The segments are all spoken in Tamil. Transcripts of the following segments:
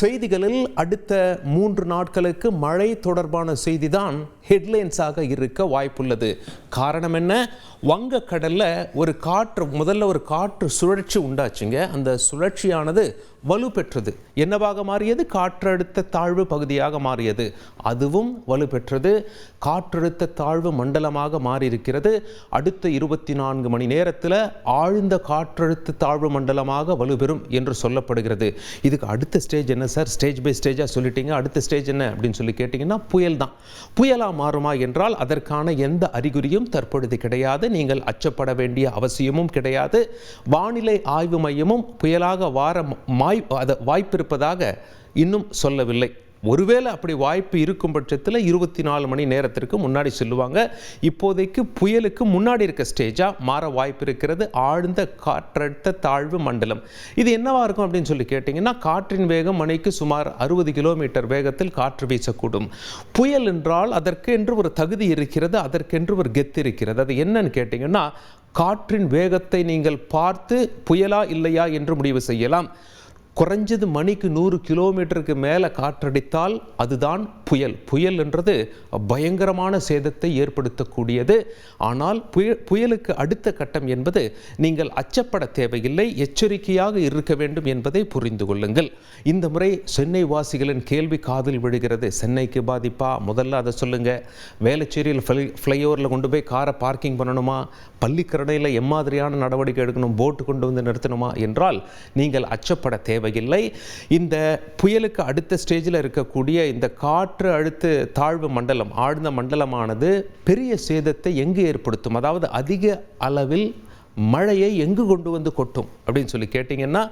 செய்திகளில் அடுத்த மூன்று நாட்களுக்கு மழை தொடர்பான செய்தி தான் ஹெட்லைன்ஸாக இருக்க வாய்ப்புள்ளது. காரணம் என்ன? வங்கக்கடலில் ஒரு காற்று முதல்ல ஒரு காற்று சுழற்சி உண்டாச்சுங்க. அந்த சுழற்சியானது வலுப்பெற்றது. என்னவாக மாறியது? காற்றழுத்த தாழ்வு பகுதியாக மாறியது. அதுவும் வலுப்பெற்றது. காற்றழுத்த தாழ்வு மண்டலமாக மாறியிருக்கிறது. அடுத்த இருபத்தி நான்கு மணி நேரத்தில் ஆழ்ந்த காற்றழுத்த தாழ்வு மண்டலமாக வலுப்பெறும் என்று சொல்லப்படுகிறது. இதுக்கு அடுத்த ஸ்டேஜ் என்ன? சார்? ஸ்டேஜ் பை ஸ்டேஜாக சொல்லிட்டீங்க. அடுத்த ஸ்டேஜ் என்ன? அப்படின்னு சொல்லி கேட்டிங்கன்னா புயல் தான். புயலாக மாறுமா என்றால் அதற்கான எந்த அறிகுறியும் தற்பொழுது கிடையாது. நீங்கள் அச்சப்பட வேண்டிய அவசியமும் கிடையாது. வானிலை ஆய்வு மையமும் புயலாக வார மாய் அது வாய்ப்பிருப்பதாக இன்னும் சொல்லவில்லை. ஒருவேளை அப்படி வாய்ப்பு இருக்கும் பட்சத்தில் இருபத்தி நாலு மணி நேரத்திற்கு முன்னாடி சொல்லுவாங்க. இப்போதைக்கு புயலுக்கு முன்னாடி இருக்க ஸ்டேஜாக மாற வாய்ப்பு இருக்கிறது. ஆழ்ந்த காற்றழுத்த தாழ்வு மண்டலம். இது என்னவாக இருக்கும் அப்படின்னு சொல்லி கேட்டிங்கன்னா காற்றின் வேகம் மணிக்கு சுமார் அறுபது கிலோமீட்டர் வேகத்தில் காற்று வீசக்கூடும். புயல் என்றால் அதற்கென்று ஒரு தகுதி இருக்கிறது அதற்கென்று ஒரு கெத்து இருக்கிறது. அது என்னன்னு கேட்டிங்கன்னா காற்றின் வேகத்தை நீங்கள் பார்த்து புயலா இல்லையா என்று முடிவு செய்யலாம். குறைஞ்சது மணிக்கு நூறு கிலோமீட்டருக்கு மேலே காற்றடித்தால் அதுதான் புயல். புயல் என்றது பயங்கரமான சேதத்தை ஏற்படுத்தக்கூடியது. ஆனால் புய புயலுக்கு அடுத்த கட்டம் என்பது நீங்கள் அச்சப்பட தேவையில்லை எச்சரிக்கையாக இருக்க வேண்டும் என்பதை புரிந்து கொள்ளுங்கள். இந்த முறை சென்னை வாசிகளின் கேள்வி காதில் விழுகிறது. சென்னைக்கு பாதிப்பா? முதல்ல அதை சொல்லுங்கள் வேளச்சேரியில் ஃப்ளை ஃப்ளைஓவரில் கொண்டு போய் காரை பார்க்கிங் பண்ணணுமா? பள்ளிக்கரணையில் எம்மாதிரியான நடவடிக்கை எடுக்கணும்? போட்டு கொண்டு வந்து நிறுத்தணுமா? என்றால் நீங்கள் அச்சப்பட தேவை தேவையில்லை. இந்த புயலுக்கு அடுத்த ஸ்டேஜில் இருக்கக்கூடிய இந்த காற்று அழுத்த தாழ்வு மண்டலம் ஆழ்ந்த மண்டலமானது பெரிய சேதத்தை எங்கு ஏற்படுத்தும்? அதாவது அதிக அளவில் மழையை எங்கு கொண்டு வந்து கொட்டும்? அப்படின்னு சொல்லி கேட்டிங்கன்னா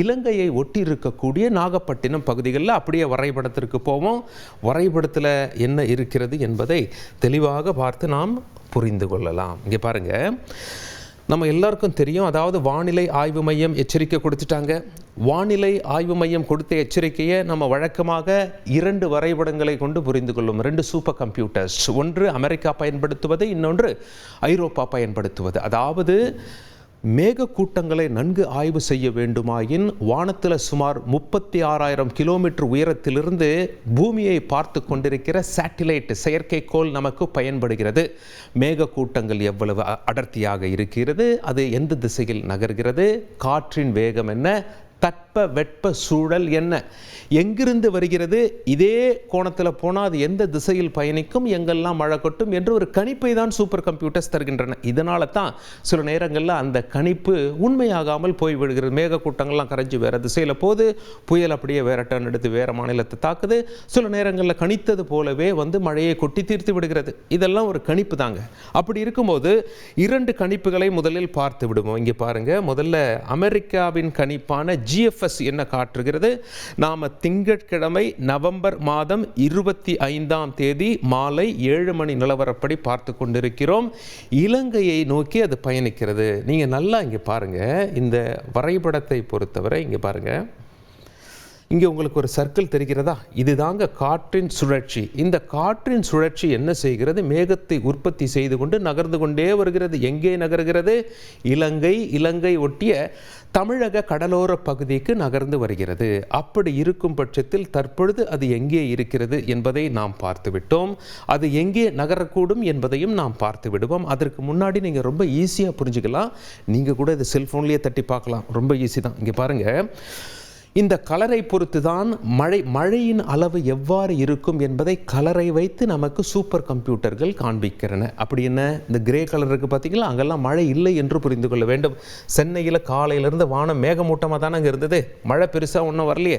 இலங்கையை ஒட்டி இருக்கக்கூடிய நாகப்பட்டினம் பகுதிகளில் அப்படியே வரைபடத்திற்கு போவோம். வரைபடத்தில் என்ன இருக்கிறது என்பதை தெளிவாக பார்த்து நாம் புரிந்து கொள்ளலாம். இங்கே பாருங்கள் நம்ம எல்லாருக்கும் தெரியும். அதாவது வானிலை ஆய்வு மையம் எச்சரிக்கை கொடுத்துட்டாங்க. வானிலை ஆய்வு மையம் கொடுத்த எச்சரிக்கையை நம்ம வழக்கமாக இரண்டு வரைபடங்களை கொண்டு புரிந்து கொள்ளும். ரெண்டு சூப்பர் கம்ப்யூட்டர்ஸ். ஒன்று அமெரிக்கா பயன்படுத்துவது இன்னொன்று ஐரோப்பா பயன்படுத்துவது. அதாவது மேகக்கூட்டங்களை நன்கு ஆய்வு செய்ய வேண்டுமாயின் வானத்தில் சுமார் முப்பத்தி ஆறாயிரம் கிலோமீட்டர் உயரத்திலிருந்து பூமியை பார்த்து கொண்டிருக்கிற சேட்டிலைட் செயற்கைக்கோள் நமக்கு பயன்படுகிறது. மேகக்கூட்டங்கள் எவ்வளவு அடர்த்தியாக இருக்கிறது அது எந்த திசையில் நகர்கிறது காற்றின் வேகம் என்ன that தட்ப வெட்ப சூழல் என்ன? எங்கிருந்து வருகிறது? இதே கோணத்தில் போனால் அது எந்த திசையில் பயணிக்கும்? எங்கெல்லாம் மழை கொட்டும்? என்று ஒரு கணிப்பை தான் சூப்பர் கம்ப்யூட்டர்ஸ் தருகின்றன. இதனால தான் சில நேரங்களில் அந்த கணிப்பு உண்மையாகாமல் போய்விடுகிறது மேகக்கூட்டங்கள்லாம் கரைஞ்சி வேறு திசையில் போது புயல் அப்படியே வேற டர்ன் எடுத்து வேறு மாநிலத்தை தாக்குது. சில நேரங்களில் கணித்தது போலவே வந்து மழையை கொட்டி தீர்த்து விடுகிறது. இதெல்லாம் ஒரு கணிப்பு தாங்க. அப்படி இருக்கும்போது இரண்டு கணிப்புகளை முதலில் பார்த்து விடுவோம். இங்கே பாருங்கள் முதல்ல அமெரிக்காவின் கணிப்பான ஜிஎஃப் ஐஎஃப்எஸ் என்ன காட்டுகிறது? நாம் திங்கட்கிழமை நவம்பர் மாதம் இருபத்தி ஐந்தாம் தேதி மாலை ஏழு மணி நிலவரப்படி பார்த்து கொண்டிருக்கிறோம். இலங்கையை நோக்கி அது பயணிக்கிறது. நீங்கள் நல்லா இங்கே பாருங்க. இந்த வரைபடத்தை பொறுத்தவரை இங்கே பாருங்க. இங்கே உங்களுக்கு ஒரு சர்க்கிள் தெரிகிறதா? இதுதாங்க காற்றின் சுழற்சி. இந்த காற்றின் சுழற்சி என்ன செய்கிறது? மேகத்தை உற்பத்தி செய்து கொண்டு நகர்ந்து கொண்டே வருகிறது. எங்கே நகர்கிறது? இலங்கை இலங்கை ஒட்டிய தமிழக கடலோர பகுதிக்கு நகர்ந்து வருகிறது. அப்படி இருக்கும் பட்சத்தில் தற்பொழுது அது எங்கே இருக்கிறது என்பதை நாம் பார்த்து விட்டோம் அது எங்கே நகரக்கூடும் என்பதையும் நாம் பார்த்து விடுவோம். அதற்கு முன்னாடி நீங்கள் ரொம்ப ஈஸியாக புரிஞ்சுக்கலாம். நீங்கள் கூட இதை செல்ஃபோன்லேயே தட்டி பார்க்கலாம். ரொம்ப ஈஸி தான். இங்கே பாருங்கள் இந்த கலரை பொறுத்து தான் மழை மழையின் அளவு எவ்வாறு இருக்கும் என்பதை கலரை வைத்து நமக்கு சூப்பர் கம்ப்யூட்டர்கள் காண்பிக்கிறன அப்படி என்ன? இந்த கிரே கலர் இருக்குது பார்த்தீங்களா அங்கெல்லாம் மழை இல்லை என்று புரிந்து கொள்ள வேண்டும். சென்னையில் காலையிலேருந்து வானம் மேகமூட்டமாக தானே அங்கே இருந்தது? மழை பெருசாக ஒன்றும் வரலையே.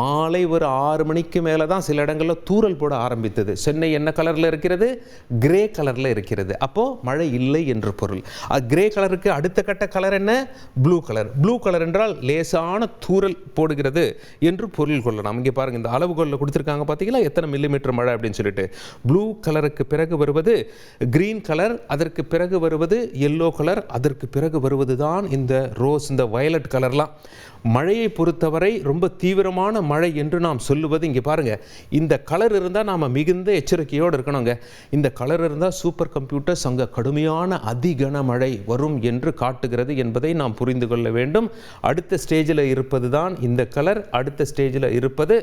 மாலை ஒரு ஆறு மணிக்கு மேலே தான் சில இடங்களில் தூரல் போட ஆரம்பித்தது. சென்னை என்ன கலரில் இருக்கிறது? கிரே கலரில் இருக்கிறது. அப்போது மழை இல்லை என்று பொருள். கிரே கலருக்கு அடுத்த கட்ட கலர் என்ன? Blue colour. ப்ளூ கலர் என்றால் லேசான தூரல் போ போடுகிறது என்று பொருள் கொள்ளலாம். இங்கே பாருங்க இந்த அளவுகோலில் கொடுத்துருக்காங்க பார்த்தீங்களா? எத்தனை மில்லிமீட்டர் மழை அப்படின்னு சொல்லிட்டு. ப்ளூ கலருக்கு பிறகு வருவது கிரீன் கலர் அதற்கு பிறகு வருவது எல்லோ கலர் அதற்கு பிறகு வருவது தான் இந்த ரோஸ் இந்த வயலட் கலர்லாம் மழையை பொறுத்தவரை ரொம்ப தீவிரமான மழை என்று நாம் சொல்லுவது இங்கே பாருங்கள் இந்த கலர் இருந்தால் நாம் மிகுந்த எச்சரிக்கையோடு இருக்கணுங்க. இந்த கலர் இருந்தால் சூப்பர் கம்ப்யூட்டர்ஸ் அங்கே கடுமையான அதிகன மழை வரும் என்று காட்டுகிறது என்பதை நாம் புரிந்து கொள்ள வேண்டும். அடுத்த ஸ்டேஜில் இருப்பது தான் இந்த கலர் அடுத்த ஸ்டேஜில் இருப்பது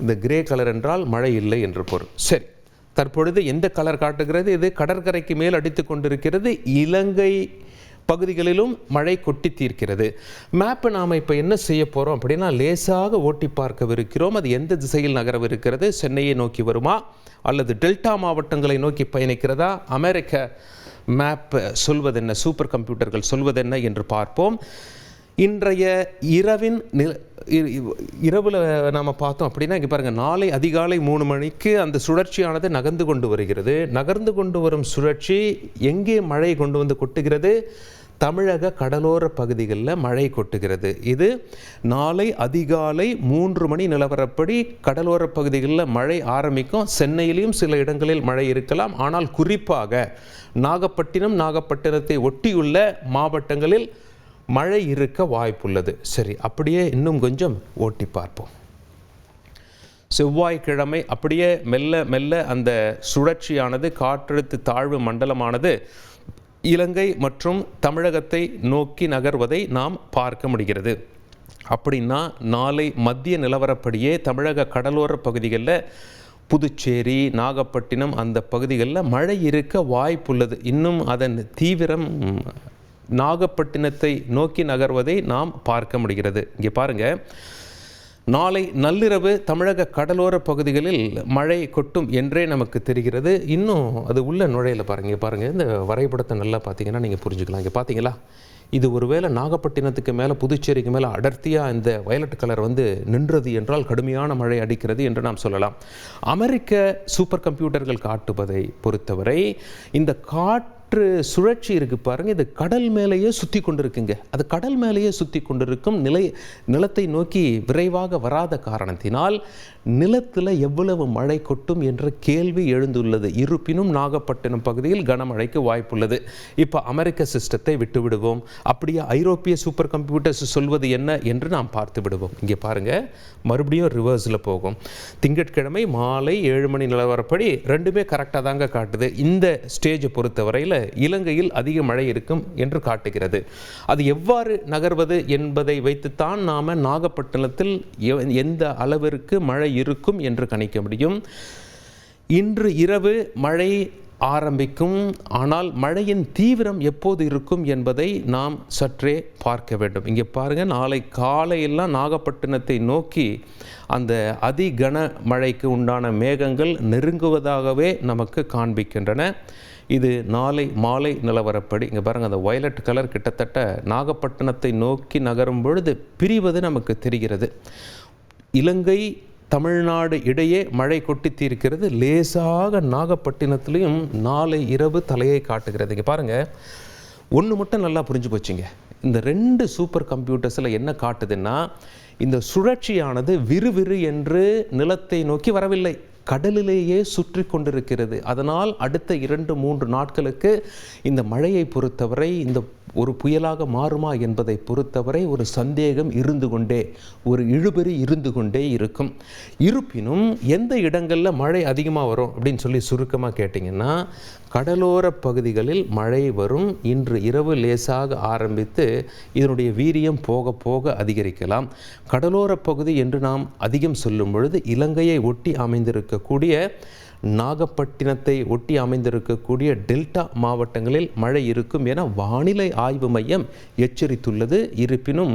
இந்த கிரே கலர் என்றால் மழை இல்லை என்று பொருள். சரி தற்பொழுது எந்த கலர் காட்டுகிறது? இது கடற்கரைக்கு மேல் அடித்து கொண்டிருக்கிறது. இலங்கை பகுதிகளிலும் மழை கொட்டி தீர்க்கிறது. மேப்பை நாம் இப்போ என்ன செய்ய போகிறோம் அப்படின்னா லேசாக ஓட்டி பார்க்கவிருக்கிறோம். அது எந்த திசையில் நகரவிருக்கிறது? சென்னையை நோக்கி வருமா? அல்லது டெல்டா மாவட்டங்களை நோக்கி பயணிக்கிறதா? அமெரிக்க மேப் சொல்வதென்ன? சூப்பர் கம்ப்யூட்டர்கள் சொல்வதென்ன என்று பார்ப்போம். இன்றைய இரவின் நில இரவில் நாம் பார்த்தோம் அப்படின்னா இங்கே பாருங்கள் நாளை அதிகாலை மூணு மணிக்கு அந்த சுழற்சியானது நகர்ந்து கொண்டு வருகிறது. நகர்ந்து கொண்டு வரும் சுழற்சி எங்கே மழை கொண்டு வந்து கொட்டுகிறது? தமிழக கடலோர பகுதிகளில் மழை கொட்டுகிறது. இது நாளை அதிகாலை மூன்று மணி நிலவரப்படி கடலோர பகுதிகளில் மழை ஆரம்பிக்கும். சென்னையிலையும் சில இடங்களில் மழை இருக்கலாம். ஆனால் குறிப்பாக நாகப்பட்டினம் நாகப்பட்டினத்தை ஒட்டியுள்ள மாவட்டங்களில் மழை இருக்க வாய்ப்புள்ளது. சரி அப்படியே இன்னும் கொஞ்சம் ஓட்டி பார்ப்போம். செவ்வாய்க்கிழமை அப்படியே மெல்ல மெல்ல அந்த சுழற்சியானது காற்றழுத்த தாழ்வு மண்டலமானது இலங்கை மற்றும் தமிழகத்தை நோக்கி நகர்வதை நாம் பார்க்க முடிகிறது. அப்படின்னா நாளை மத்திய நிலவரப்படியே தமிழக கடலோர பகுதிகளில் புதுச்சேரி நாகப்பட்டினம் அந்த பகுதிகளில் மழை இருக்க வாய்ப்புள்ளது. இன்னும் அதன் தீவிரம் நாகப்பட்டினத்தை நோக்கி நகர்வதை நாம் பார்க்க முடிகிறது. இங்கே பாருங்கள் நாளை நள்ளிரவு தமிழக கடலோர பகுதிகளில் மழை கொட்டும் என்றே நமக்கு தெரிகிறது. இன்னும் அது உள்ள நுழையில பாருங்க பாருங்கள் இந்த வரைபடத்தை நல்லா பார்த்தீங்கன்னா நீங்கள் புரிஞ்சுக்கலாம். இங்கே பார்த்தீங்களா? இது ஒருவேளை நாகப்பட்டினத்துக்கு மேலே புதுச்சேரிக்கு மேலே அடர்த்தியாக இந்த வயலட் கலர் வந்து நின்றது என்றால் கடுமையான மழை அடிக்கிறது என்று நாம் சொல்லலாம். அமெரிக்க சூப்பர் கம்ப்யூட்டர்கள் காட்டுவதை பொறுத்தவரை இந்த காட் காற்று சுழற்சி இருக்குது பாருங்கள் இது கடல் மேலேயே சுற்றி கொண்டிருக்குங்க. அது கடல் மேலேயே சுற்றி கொண்டிருக்கும் நிலை நிலத்தை நோக்கி விரைவாக வராத காரணத்தினால் நிலத்தில் எவ்வளவு மழை கொட்டும் என்ற கேள்வி எழுந்துள்ளது. இருப்பினும் நாகப்பட்டினம் பகுதியில் கனமழைக்கு வாய்ப்புள்ளது. இப்போ அமெரிக்க சிஸ்டத்தை விட்டுவிடுவோம். அப்படியே ஐரோப்பிய சூப்பர் கம்ப்யூட்டர்ஸ் சொல்வது என்ன என்று நாம் பார்த்து விடுவோம். இங்கே பாருங்கள் மறுபடியும் ரிவர்ஸில் போகும். திங்கட்கிழமை மாலை ஏழு மணி நிலவரப்படி ரெண்டுமே கரெக்டாக தாங்க காட்டுது. இந்த ஸ்டேஜை பொறுத்தவரையில் இலங்கையில் அதிக மழை இருக்கும் என்று காட்டுகிறது. அது எவ்வாறு நகர்வது என்பதை வைத்துத்தான் நாம் நாகப்பட்டினத்தில் எந்த அளவிற்கு மழை இருக்கும் என்று கணிக்க முடியும். இன்று இரவு மழை ஆரம்பிக்கும். ஆனால் மழையின் தீவிரம் எப்போது இருக்கும் என்பதை நாம் சற்றே பார்க்க வேண்டும். இங்கே பாருங்கள் நாளை காலையெல்லாம் நாகப்பட்டினத்தை நோக்கி அந்த அதி கன மழைக்கு உண்டான மேகங்கள் நெருங்குவதாகவே நமக்கு காண்பிக்கின்றன. இது நாளை மாலை நிலவரப்படி. இங்கே பாருங்கள் அந்த வயலட் கலர் கிட்டத்தட்ட நாகப்பட்டினத்தை நோக்கி நகரும் பொழுது பிரிவது நமக்கு தெரிகிறது. இலங்கை தமிழ்நாடு இடையே மழை கொட்டி தீர்க்கிறது லேசாக நாகப்பட்டினத்திலையும் நாளை இரவு தலையை காட்டுகிறது. இங்கே பாருங்கள் ஒன்று மட்டும் நல்லா புரிஞ்சு போச்சுங்க. இந்த ரெண்டு சூப்பர் கம்ப்யூட்டர்ஸில் என்ன காட்டுதுன்னா இந்த சுழற்சியானது விறுவிறு என்று நிலத்தை நோக்கி வரவில்லை. கடலிலேயே சுற்றி கொண்டிருக்கிறது. அதனால் அடுத்த இரண்டு மூன்று நாட்களுக்கு இந்த மழையை பொறுத்தவரை இந்த ஒரு புயலாக மாறுமா என்பதை பொறுத்தவரை ஒரு சந்தேகம் இருந்து கொண்டே ஒரு இழுபறி இருந்து கொண்டே இருக்கும். இருப்பினும் எந்த இடங்களில் மழை அதிகமாக வரும் அப்படின்னு சொல்லி சுருக்கமாக கேட்டிங்கன்னா கடலோர பகுதிகளில் மழை வரும். இன்று இரவு லேசாக ஆரம்பித்து இதனுடைய வீரியம் போக போக அதிகரிக்கலாம். கடலோர பகுதி என்று நாம் அதிகம் சொல்லும் பொழுது இலங்கையை ஒட்டி அமைந்திருக்கக்கூடிய நாகப்பட்டினத்தை ஒட்டி அமைந்திருக்கக்கூடிய டெல்டா மாவட்டங்களில் மழை இருக்கும் என வானிலை ஆய்வு மையம் எச்சரித்துள்ளது. இருப்பினும்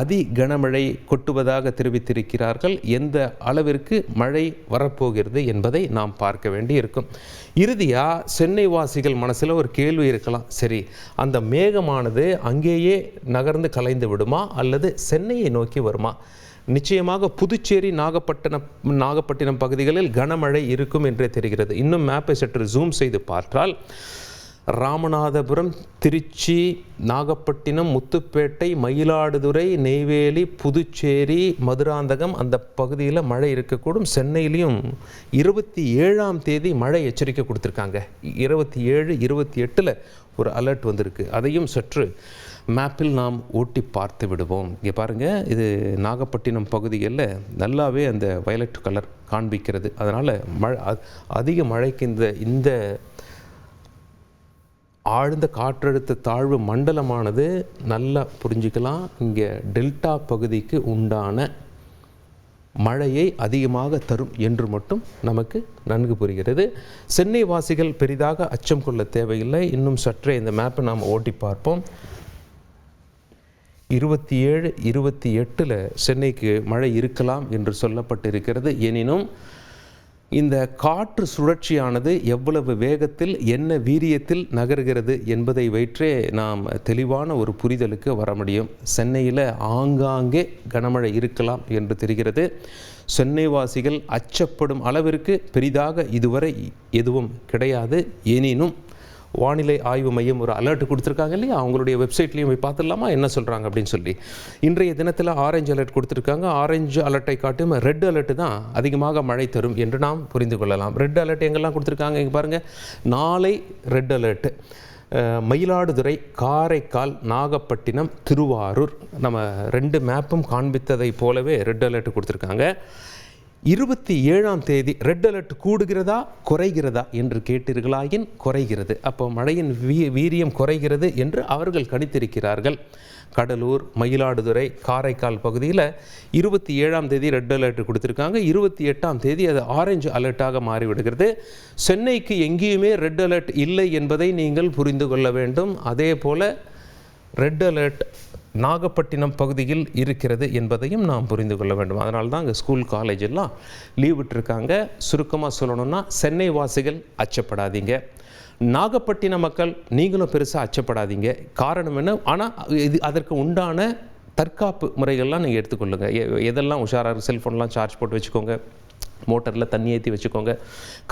அதி கனமழை கொட்டுவதாக தெரிவித்திருக்கிறார்கள். எந்த அளவிற்கு மழை வரப்போகிறது என்பதை நாம் பார்க்க வேண்டி இருக்கும் இறுதியாக சென்னை வாசிகள் மனசில் ஒரு கேள்வி இருக்கலாம். சரி அந்த மேகமானது அங்கேயே நகர்ந்து கலைந்து விடுமா? அல்லது சென்னையை நோக்கி வருமா? நிச்சயமாக புதுச்சேரி நாகப்பட்டினம் நாகப்பட்டினம் பகுதிகளில் கனமழை இருக்கும் என்றே தெரிகிறது. இன்னும் மேப்பை சற்று ஜூம் செய்து பார்த்தால் ராமநாதபுரம் திருச்சி நாகப்பட்டினம் முத்துப்பேட்டை மயிலாடுதுறை நெய்வேலி புதுச்சேரி மதுராந்தகம் அந்த பகுதியில் மழை இருக்கக்கூடும். சென்னையிலையும் இருபத்தி ஏழாம் தேதி மழை எச்சரிக்கை கொடுத்துருக்காங்க. இருபத்தி ஏழு இருபத்தி எட்டில் ஒரு அலர்ட் வந்திருக்கு. அதையும் சற்று மேப்பில் நாம் ஓட்டி பார்த்து விடுவோம். இங்கே பாருங்கள் இது நாகப்பட்டினம் பகுதிகளில் நல்லாவே அந்த வயலட் கலர் காண்பிக்கிறது. அதனால் மழை அதிக மழைக்கு இந்த இந்த ஆழ்ந்த காற்றழுத்த தாழ்வு மண்டலமானது நல்லா புரிஞ்சுக்கலாம். இங்கே டெல்டா பகுதிக்கு உண்டான மழையை அதிகமாக தரும் என்று மட்டும் நமக்கு நன்கு புரிகிறது. சென்னை வாசிகள் பெரிதாக அச்சம் கொள்ள தேவையில்லை. இன்னும் சற்றே இந்த மேப்பை நாம் ஓட்டி பார்ப்போம். இருபத்தி ஏழு இருபத்தி எட்டில் சென்னைக்கு மழை இருக்கலாம் என்று சொல்லப்பட்டிருக்கிறது. எனினும் இந்த காற்று சுழற்சியானது எவ்வளவு வேகத்தில் என்ன வீரியத்தில் நகர்கிறது என்பதை வைற்றே நாம் தெளிவான ஒரு புரிதலுக்கு வர முடியும். சென்னையில் ஆங்காங்கே கனமழை இருக்கலாம் என்று தெரிகிறது. சென்னை வாசிகள் அச்சப்படும் அளவிற்கு பெரிதாக இதுவரை எதுவும் கிடையாது. எனினும் வானிலை ஆய்வு மையம் ஒரு அலர்ட் கொடுத்துருக்காங்க இல்லையா? அவங்களுடைய வெப்சைட்லேயும் போய் பார்த்துடலாமா? என்ன சொல்கிறாங்க அப்படின்னு சொல்லி. இன்றைய தினத்தில் ஆரஞ்சு அலர்ட் கொடுத்துருக்காங்க. ஆரஞ்சு அலர்ட்டை காட்டும் ரெட் அலர்ட் தான் அதிகமாக மழை தரும் என்று நாம் புரிந்து கொள்ளலாம். ரெட் அலர்ட் எங்கெல்லாம் கொடுத்துருக்காங்க? இங்கே பாருங்கள் நாளை ரெட் அலர்ட். மயிலாடுதுறை காரைக்கால் நாகப்பட்டினம் திருவாரூர் நம்ம ரெண்டு மேப்பும் காண்பித்ததைப் போலவே ரெட் அலர்ட் கொடுத்துருக்காங்க. இருபத்தி ஏழாம் தேதி ரெட் அலர்ட் கூடுகிறதா குறைகிறதா என்று கேட்டீர்களாயின் குறைகிறது. அப்போ மழையின் வீ வீரியம் குறைகிறது என்று அவர்கள் கணித்திருக்கிறார்கள். கடலூர் மயிலாடுதுறை காரைக்கால் பகுதியில் இருபத்தி ஏழாம் தேதி ரெட் அலர்ட் கொடுத்துருக்காங்க. இருபத்தி எட்டாம் தேதி அது ஆரஞ்சு அலர்ட்டாக மாறிவிடுகிறது. சென்னைக்கு எங்கேயுமே ரெட் அலர்ட் இல்லை என்பதை நீங்கள் புரிந்து கொள்ள வேண்டும். அதே போல் ரெட் அலர்ட் நாகப்பட்டினம் பகுதியில் இருக்கிறது என்பதையும் நாம் புரிந்து கொள்ள வேண்டும். அதனால தான் அங்கே ஸ்கூல் காலேஜ் எல்லாம் லீவ் விட்டுருக்காங்க. சுருக்கமாக சொல்லணும்னா சென்னை வாசிகள் அச்சப்படாதீங்க. நாகப்பட்டினம் மக்கள் நீங்களும் பெருசாக அச்சப்படாதீங்க. காரணம் என்ன? ஆனால் இது அதற்கு உண்டான தற்காப்பு முறைகள்லாம் நீங்கள் எடுத்துக்கொள்ளுங்க. எ- எதெல்லாம் உஷாராக செல்ஃபோன்லாம் சார்ஜ் போட்டு வச்சுக்கோங்க. மோட்டரில் தண்ணி ஏற்றி வச்சுக்கோங்க.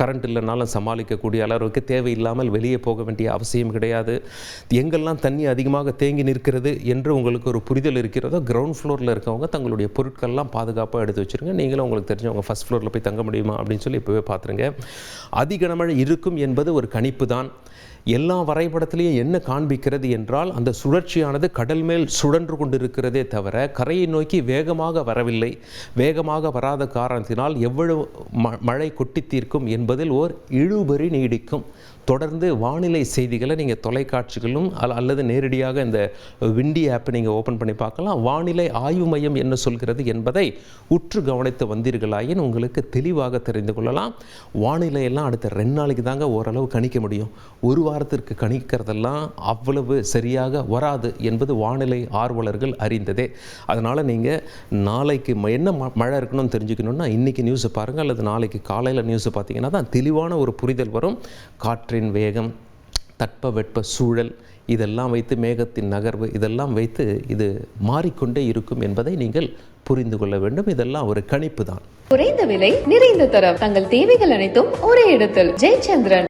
கரண்ட் இல்லைனாலும் சமாளிக்கக்கூடிய அளவுக்கு தேவையில்லாமல் வெளியே போக வேண்டிய அவசியம் கிடையாது. எங்கெல்லாம் தண்ணி அதிகமாக தேங்கி நிற்கிறது என்று உங்களுக்கு ஒரு புரிதல் இருக்கிறதோ கிரவுண்ட் ஃப்ளோரில் இருக்கவங்க தங்களுடைய பொருட்கள்லாம் பாதுகாப்பாக எடுத்து வச்சுருங்க. நீங்களும் உங்களுக்கு தெரிஞ்சவங்க ஃபஸ்ட் ஃப்ளோரில் போய் தங்க முடியுமா அப்படின்னு சொல்லி இப்போவே பார்த்துருங்க. அதிகனமழை இருக்கும் என்பது ஒரு கணிப்பு தான். எல்லா வரைபடத்திலையும் என்ன காண்பிக்கிறது என்றால் அந்த சுழற்சியானது கடல் மேல் சுழன்று கொண்டிருக்கிறதே தவிர கரையை நோக்கி வேகமாக வரவில்லை. வேகமாக வராத காரணத்தினால் எவ்வளவு ம- மழை கொட்டி தீர்க்கும் என்பதில் ஓர் இழுபறி நீடிக்கும். தொடர்ந்து வானிலை செய்திகளை நீங்கள் தொலைக்காட்சிகளும் அல்ல- அல்லது நேரடியாக இந்த விண்டி ஆப்பை நீங்கள் ஓப்பன் பண்ணி பார்க்கலாம். வானிலை ஆய்வு மையம் என்ன சொல்கிறது என்பதை உற்று கவனித்து வந்தீர்களாயின் உங்களுக்கு தெளிவாக தெரிந்து கொள்ளலாம். வானிலை எல்லாம் அடுத்த ரெண்டு நாளைக்கு தாங்க ஓரளவு கணிக்க முடியும். ஒரு வாரத்திற்கு கணிக்கிறதெல்லாம் அவ்வளவு சரியாக வராது என்பது வானிலை ஆர்வலர்கள் அறிந்ததே. அதனால் நீங்கள் நாளைக்கு ம- என்ன ம- மழை இருக்கணும்னு தெரிஞ்சுக்கணுன்னா இன்றைக்கி நியூஸை பாருங்கள் அல்லது நாளைக்கு காலையில் நியூஸை பார்த்தீங்கன்னா தான் தெளிவான ஒரு புரிதல் வரும். காற்று காற்றின் வேகம் தட்பவெட்ப சூழல் இதெல்லாம் வைத்து மேகத்தின் நகர்வு இதெல்லாம் வைத்து இது மாறிக்கொண்டே இருக்கும் என்பதை நீங்கள் புரிந்து கொள்ள வேண்டும். இதெல்லாம் ஒரு கணிப்பு தான். குறைந்த விலை நிறைந்த தரம். தங்கள் தேவைகள் அனைத்தும் ஒரே இடத்தில். ஜெயச்சந்திரன்.